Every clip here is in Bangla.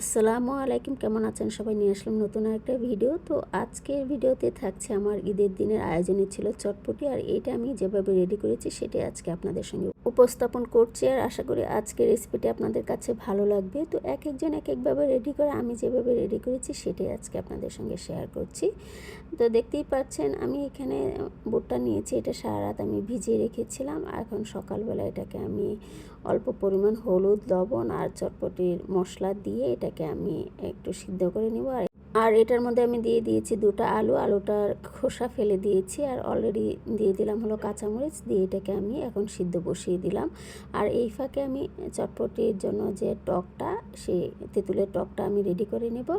আসসালামু আলাইকুম, কেমন আছেন? সবাই নিয়ে আসলাম নতুন একটা ভিডিও। তো আজকের ভিডিওতে থাকছে আমার ঈদের দিনের আয়োজনে ছিল চটপটি, আর এটা আমি যেভাবে রেডি করেছি, সেটাই আজকে আপনাদের সঙ্গে উপস্থাপন করছি আর আশা করি আজকের রেসিপিটি আপনাদের কাছে ভালো লাগবে। তো এক একজন এক একভাবে রেডি করে আমি যেভাবে রেডি করেছি সেটাই আজকে আপনাদের সঙ্গে শেয়ার করছি। তো দেখতেই পাচ্ছেন আমি এখানে বুটটা নিয়েছি, এটা সারা রাত আমি ভিজিয়ে রেখেছিলাম। এখন সকালবেলা এটাকে আমি অল্প পরিমাণ হলুদ, লবণ আর চটপটির মশলা দিয়ে এটাকে আমি একটু সিদ্ধ করে নেব। আর আর এটার মধ্যে আমি দিয়ে দিয়েছি দুটো আলু, আলুটার খোসা ফেলে দিয়েছি আর অলরেডি দিয়ে দিলাম হলো কাঁচামরিচ, দিয়ে এটাকে আমি এখন সিদ্ধ বসিয়ে দিলাম। আর এই ফাঁকে আমি চটপটির জন্য যে টকটা, সেই তেঁতুলের টকটা আমি রেডি করে নেব।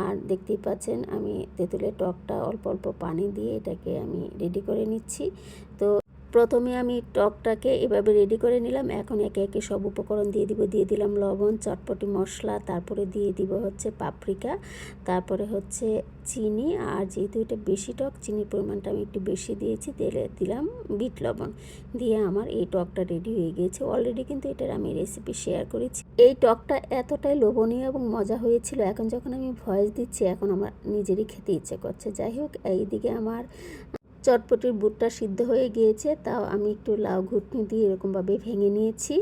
আর দেখতেই পাচ্ছেন আমি তেঁতুলের টকটা অল্প অল্প পানি দিয়ে এটাকে আমি রেডি করে নিচ্ছি। তো প্রথমে আমি টকটাকে এভাবে রেডি করে নিলাম। এখন একে একে সব উপকরণ দিয়ে দিব। দিয়ে দিলাম লবণ, চটপটি মশলা, তারপরে দিয়ে দিব হচ্ছে পাপরিকা তারপরে হচ্ছে চিনি। আর যেহেতু এটা বেশি টক, চিনির পরিমাণটা আমি একটু বেশি দিয়েছি, তেলে দিলাম বিট লবণ। দিয়ে আমার এই টকটা রেডি হয়ে গিয়েছে। অলরেডি কিন্তু এটার আমি রেসিপি শেয়ার করেছি। এই টকটা এতটাই লোভনীয় এবং মজা হয়েছিল। এখন যখন আমি ভয়েস দিচ্ছি, এখন আমার নিজেরই খেতে ইচ্ছে করছে। যাই হোক, এইদিকে আমার চটপটির বুটটা সিদ্ধ হয়ে গিয়েছে, তাও আমি একটু লাউ ঘুটনি দিয়ে এরকমভাবে ভেঙে নিয়েছি।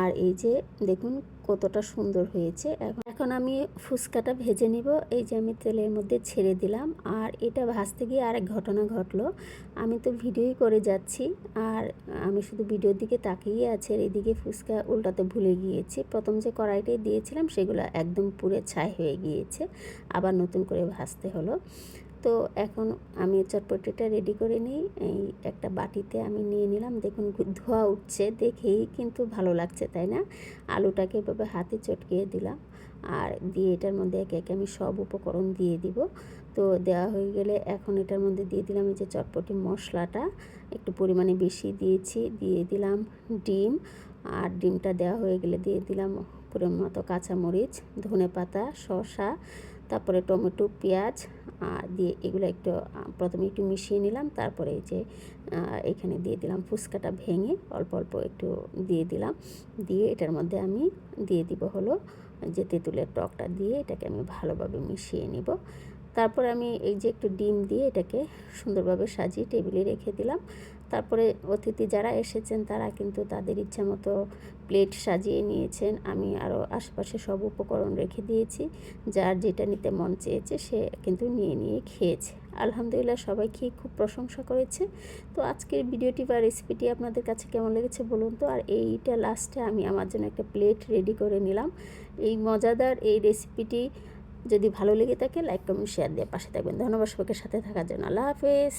আর এই যে দেখুন কতটা সুন্দর হয়েছে। এখন আমি ফুচকাটা ভেজে নিব। এই যে আমি তেলের মধ্যে ছেড়ে দিলাম। আর এটা ভাজতে গিয়ে আরেক ঘটনা ঘটলো। আমি তো ভিডিওই করে যাচ্ছি। আর আমি শুধু ভিডিওর দিকে তাকিয়ে আছে এদিকে ফুচকা উল্টাতে ভুলে গিয়েছি। প্রথম যে কড়াইটাই দিয়েছিলাম, সেগুলো একদম পুরে ছাই হয়ে গিয়েছে। আবার নতুন করে ভাজতে হলো। তো এখন আমি চটপটিটা রেডি করে নিই। এই একটা বাটিতে আমি নিয়ে নিলাম। দেখুন ধোয়া উঠছে দেখেই কিন্তু ভালো লাগছে, তাই না? আলুটাকে এভাবে হাতে চটকিয়ে দিলাম। আর দিয়ে এটার মধ্যে একে একে আমি সব উপকরণ দিয়ে দিব। তো দেওয়া হয়ে গেলে এখন এটার মধ্যে দিয়ে দিলাম এই যে চটপটি মশলাটা। একটু পরিমাণে বেশি দিয়েছি, দিয়ে দিলাম ডিম। আর ডিমটা দেওয়া হয়ে গেলে দিয়ে দিলাম পরিমাণ মতো কাঁচামরিচ ধনে পাতা শসা তারপরে টমেটো, পেঁয়াজ দিয়ে এগুলো একটু প্রথমে একটু মিশিয়ে নিলাম, তারপরে যে এখানে দিয়ে দিলাম ফুচকাটা ভেঙে অল্প অল্প একটু দিয়ে দিলাম। দিয়ে এটার মধ্যে আমি দিয়ে দিব হলো যে তেঁতুলের টকটা, দিয়ে এটাকে আমি ভালোভাবে মিশিয়ে নিব। তারপর আমি এই যে একটু ডিম দিয়ে এটাকে সুন্দরভাবে সাজিয়ে টেবিলে রেখে দিলাম। তারপরে অতিথি যারা এসেছেন তারা কিন্তু তাদের ইচ্ছা মতো প্লেট সাজিয়ে নিয়েছেন। আমি আরও আশেপাশে সব উপকরণ রেখে দিয়েছি। যার যেটা নিতে মন চেয়েছে সে কিন্তু নিয়ে নিয়ে খেয়েছে। আলহামদুলিল্লাহ সবাই খেয়ে খুব প্রশংসা করেছে। তো আজকের ভিডিওটি বা রেসিপিটি আপনাদের কাছে কেমন লেগেছে বলুন তো? আর এইটা লাস্টে আমি আমার জন্য একটা প্লেট রেডি করে নিলাম। এই মজাদার এই রেসিপিটি যদি ভালো লেগে থাকে লাইক কমেন্ট শেয়ার দিয়ে পাশে থাকবেন। ধন্যবাদ সবাইকে সাথে থাকার জন্য। আল্লাহ হাফেজ।